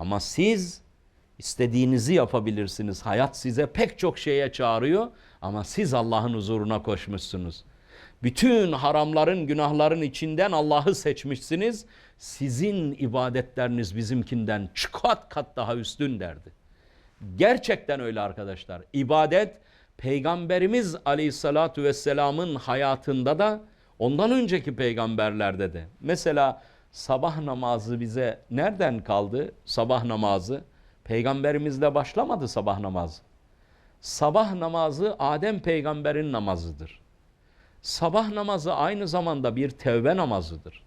Ama siz istediğinizi yapabilirsiniz. Hayat size pek çok şeye çağırıyor ama siz Allah'ın huzuruna koşmuşsunuz. Bütün haramların, günahların içinden Allah'ı seçmişsiniz. Sizin ibadetleriniz bizimkinden kat kat daha üstün derdi. Gerçekten öyle arkadaşlar. İbadet Peygamberimiz Aleyhissalatu vesselamın hayatında da ondan önceki peygamberlerde de. Mesela sabah namazı bize nereden kaldı? Sabah namazı peygamberimizle başlamadı sabah namazı. Sabah namazı Adem peygamberin namazıdır. Sabah namazı aynı zamanda bir tevbe namazıdır.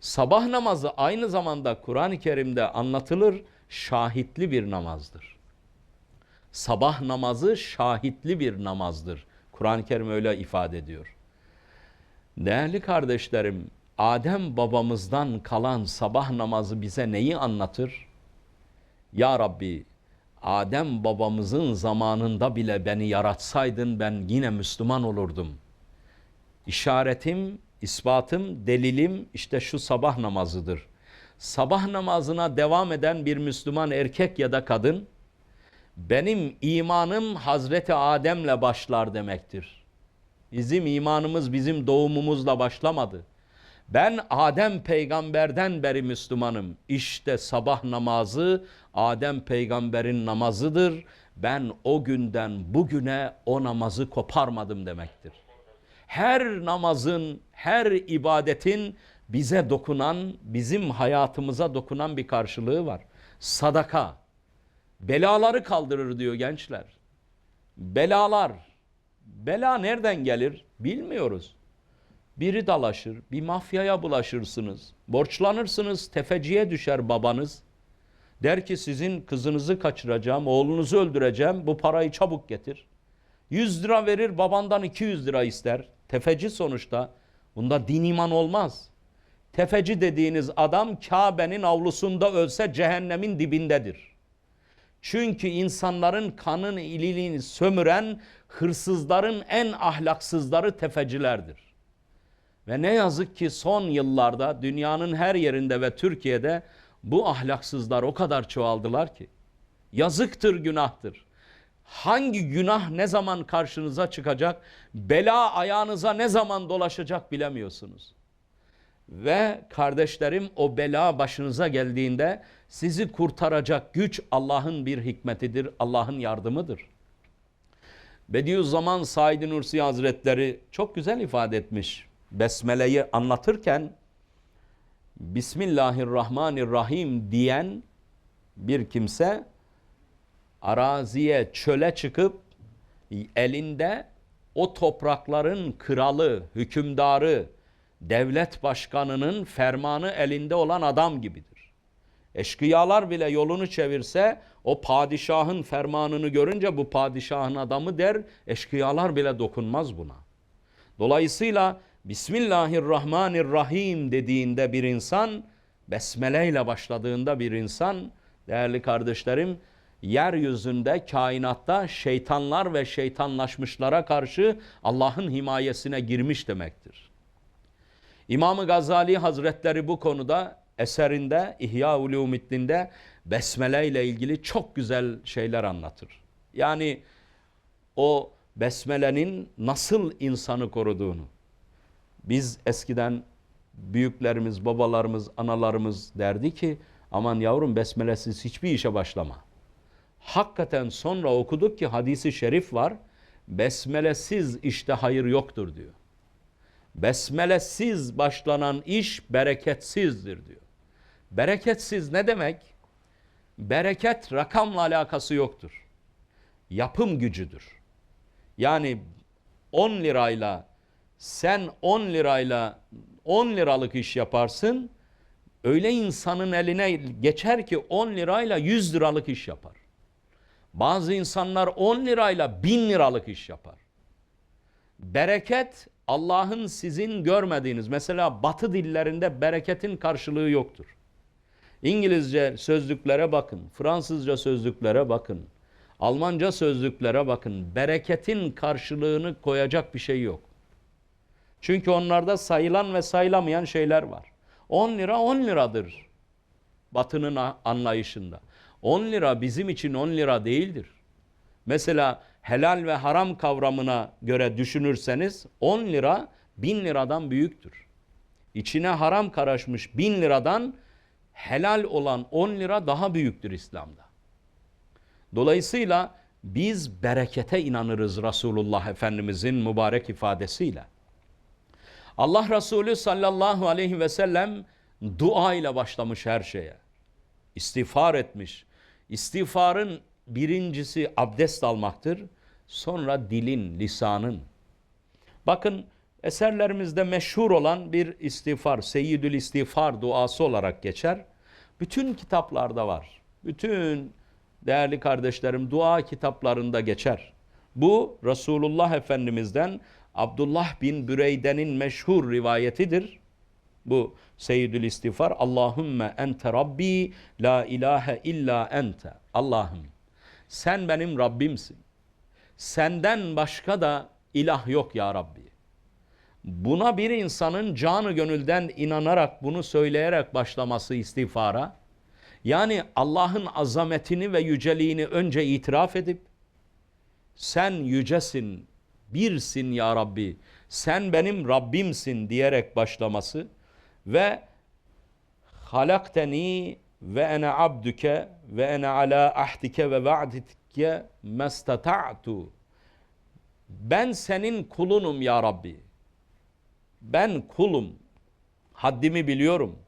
Sabah namazı aynı zamanda Kur'an-ı Kerim'de anlatılır şahitli bir namazdır. Sabah namazı şahitli bir namazdır. Kur'an-ı Kerim öyle ifade ediyor. Değerli kardeşlerim, Adem babamızdan kalan sabah namazı bize neyi anlatır? Ya Rabbi, Adem babamızın zamanında bile beni yaratsaydın ben yine Müslüman olurdum. İşaretim, ispatım, delilim işte şu sabah namazıdır. Sabah namazına devam eden bir Müslüman erkek ya da kadın, benim imanım Hazreti Adem'le başlar demektir. Bizim imanımız bizim doğumumuzla başlamadı. Ben Adem peygamberden beri Müslümanım. İşte sabah namazı Adem peygamberin namazıdır. Ben o günden bugüne o namazı koparmadım demektir. Her namazın, her ibadetin bize dokunan, bizim hayatımıza dokunan bir karşılığı var. Sadaka. Belaları kaldırır diyor gençler. Belalar. Bela nereden gelir? Bilmiyoruz. Biri dalaşır, bir mafyaya bulaşırsınız. Borçlanırsınız, tefeciye düşer babanız. Der ki sizin kızınızı kaçıracağım, oğlunuzu öldüreceğim, bu parayı çabuk getir. 100 lira verir, babandan 200 lira ister. Tefeci sonuçta. Bunda din iman olmaz. Tefeci dediğiniz adam Kabe'nin avlusunda ölse cehennemin dibindedir. Çünkü insanların kanın ililiğini sömüren hırsızların en ahlaksızları tefecilerdir. Ve ne yazık ki son yıllarda dünyanın her yerinde ve Türkiye'de bu ahlaksızlar o kadar çoğaldılar ki. Yazıktır, günahtır. Hangi günah ne zaman karşınıza çıkacak, bela ayağınıza ne zaman dolaşacak bilemiyorsunuz. Ve kardeşlerim o bela başınıza geldiğinde sizi kurtaracak güç Allah'ın bir hikmetidir, Allah'ın yardımıdır. Bediüzzaman Said Nursi Hazretleri çok güzel ifade etmiş. Besmele'yi anlatırken Bismillahirrahmanirrahim diyen bir kimse araziye çöle çıkıp elinde o toprakların kralı, hükümdarı, devlet başkanının fermanı elinde olan adam gibidir. Eşkıyalar bile yolunu çevirse o padişahın fermanını görünce bu padişahın adamı der, eşkıyalar bile dokunmaz buna. Dolayısıyla Bismillahirrahmanirrahim dediğinde bir insan, Besmele ile başladığında bir insan, değerli kardeşlerim, yeryüzünde, kainatta şeytanlar ve şeytanlaşmışlara karşı Allah'ın himayesine girmiş demektir. İmam-ı Gazali Hazretleri bu konuda eserinde İhya Ulumiddin'de besmele ile ilgili çok güzel şeyler anlatır. Yani o besmelenin nasıl insanı koruduğunu. Biz eskiden büyüklerimiz, babalarımız, analarımız derdi ki aman yavrum besmelesiz hiçbir işe başlama. Hakikaten sonra okuduk ki hadisi şerif var. Besmelesiz işte hayır yoktur diyor. Besmelesiz başlanan iş bereketsizdir diyor. Bereketsiz ne demek? Bereket rakamla alakası yoktur. Yapım gücüdür. Yani 10 lirayla sen 10 lirayla 10 liralık iş yaparsın. Öyle insanın eline geçer ki 10 lirayla 100 liralık iş yapar. Bazı insanlar 10 lirayla 1000 liralık iş yapar. Bereket Allah'ın sizin görmediğiniz mesela batı dillerinde bereketin karşılığı yoktur. İngilizce sözlüklere bakın, Fransızca sözlüklere bakın, Almanca sözlüklere bakın. Bereketin karşılığını koyacak bir şey yok. Çünkü onlarda sayılan ve sayılamayan şeyler var. 10 lira 10 liradır. Batının anlayışında. 10 lira bizim için 10 lira değildir. Mesela helal ve haram kavramına göre düşünürseniz 10 lira 1000 liradan büyüktür. İçine haram karışmış 1000 liradan helal olan 10 lira daha büyüktür İslam'da. Dolayısıyla biz berekete inanırız Resulullah Efendimizin mübarek ifadesiyle. Allah Resulü sallallahu aleyhi ve sellem dua ile başlamış her şeye. İstiğfar etmiş. İstiğfarın birincisi abdest almaktır. Sonra dilin, lisanın. Bakın eserlerimizde meşhur olan bir istiğfar, Seyyidül İstiğfar duası olarak geçer. Bütün kitaplarda var. Bütün değerli kardeşlerim dua kitaplarında geçer. Bu Resulullah Efendimiz'den Abdullah bin Büreyde'nin meşhur rivayetidir. Bu Seyyidül İstiğfar. Allahümme ente Rabbi la ilahe illa ente. Allah'ım sen benim Rabbimsin. Senden başka da ilah yok ya Rabbi. Buna bir insanın canı gönülden inanarak bunu söyleyerek başlaması istiğfara, yani Allah'ın azametini ve yüceliğini önce itiraf edip, sen yücesin, birsin ya Rabbi, sen benim Rabbimsin diyerek başlaması ve halakteni ve ene abduke ve ene ala ahdike ve va'dike mestata'tu ben senin kulunum ya Rabbi. Ben kulum. Haddimi biliyorum.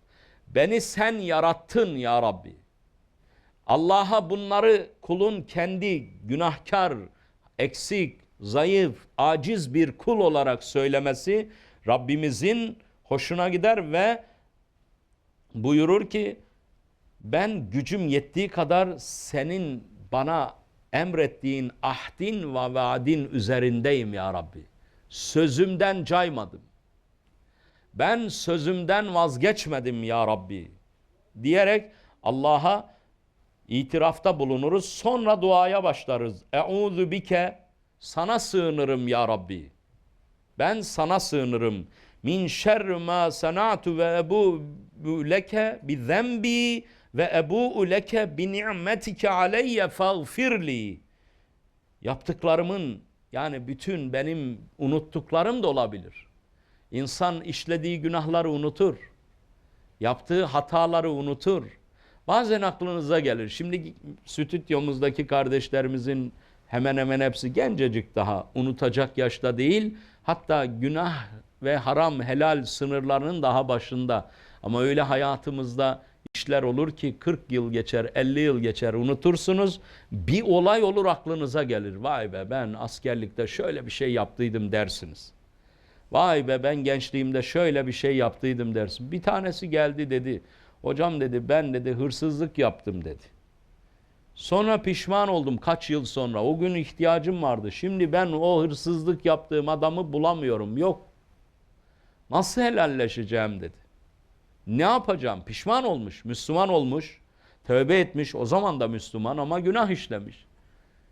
Beni sen yarattın ya Rabbi. Allah'a bunları kulun kendi günahkar, eksik, zayıf, aciz bir kul olarak söylemesi Rabbimizin hoşuna gider ve buyurur ki ben gücüm yettiği kadar senin bana emrettiğin ahdin ve vaadin üzerindeyim ya Rabbi. Sözümden caymadım. Ben sözümden vazgeçmedim ya Rabbi. Diyerek Allah'a itirafta bulunuruz. Sonra duaya başlarız. Euzu bike sana sığınırım ya Rabbi. Ben sana sığınırım. Min şerri ma sanatu ve ebu leke bi zembi ve ebu leke bi ni'metike aleyye fagfirli. Yaptıklarımın yani bütün benim unuttuklarım da olabilir. İnsan işlediği günahları unutur. Yaptığı hataları unutur. Bazen aklınıza gelir. Şimdi stüdyomuzdaki kardeşlerimizin hemen hemen hepsi gencecik daha unutacak yaşta değil. Hatta günah ve haram helal sınırlarının daha başında. Ama öyle hayatımızda işler olur ki 40 yıl geçer, 50 yıl geçer unutursunuz. Bir olay olur aklınıza gelir. Vay be ben askerlikte şöyle bir şey yaptıydım dersiniz. Vay be ben gençliğimde şöyle bir şey yaptıydım dersin. Bir tanesi geldi dedi. Hocam dedi ben dedi hırsızlık yaptım dedi. Sonra pişman oldum kaç yıl sonra. O gün ihtiyacım vardı. Şimdi ben o hırsızlık yaptığım adamı bulamıyorum. Yok. Nasıl helalleşeceğim dedi. Ne yapacağım? Pişman olmuş, Müslüman olmuş, tövbe etmiş, o zaman da Müslüman ama günah işlemiş.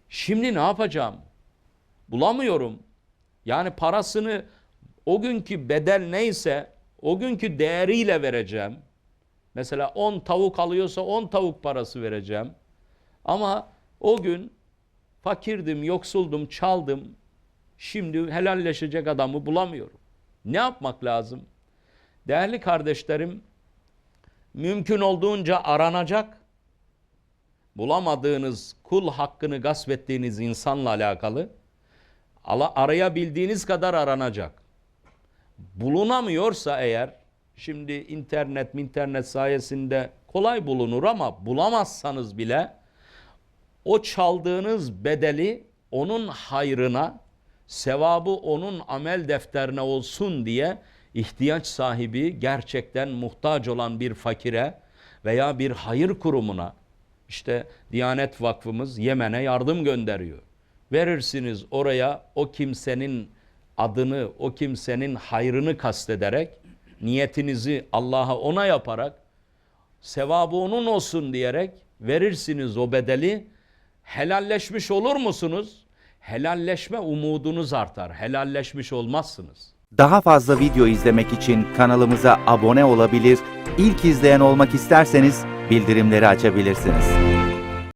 Şimdi ne yapacağım? Bulamıyorum. Yani parasını o günkü bedel neyse o günkü değeriyle vereceğim. Mesela 10 tavuk alıyorsa 10 tavuk parası vereceğim. Ama o gün fakirdim, yoksuldum, çaldım. Şimdi helalleşecek adamı bulamıyorum. Ne yapmak lazım? Değerli kardeşlerim, mümkün olduğunca aranacak, bulamadığınız kul hakkını gasp ettiğiniz insanla alakalı arayabildiğiniz kadar aranacak. Bulunamıyorsa eğer, şimdi internet internet sayesinde kolay bulunur ama bulamazsanız bile o çaldığınız bedeli onun hayrına, sevabı onun amel defterine olsun diye ihtiyaç sahibi gerçekten muhtaç olan bir fakire veya bir hayır kurumuna işte Diyanet Vakfımız Yemen'e yardım gönderiyor. Verirsiniz oraya o kimsenin adını, o kimsenin hayrını kastederek niyetinizi Allah'a ona yaparak sevabı onun olsun diyerek verirsiniz o bedeli. Helalleşmiş olur musunuz? Helalleşme umudunuz artar. Helalleşmiş olmazsınız. Daha fazla video izlemek için kanalımıza abone olabilir, ilk izleyen olmak isterseniz bildirimleri açabilirsiniz.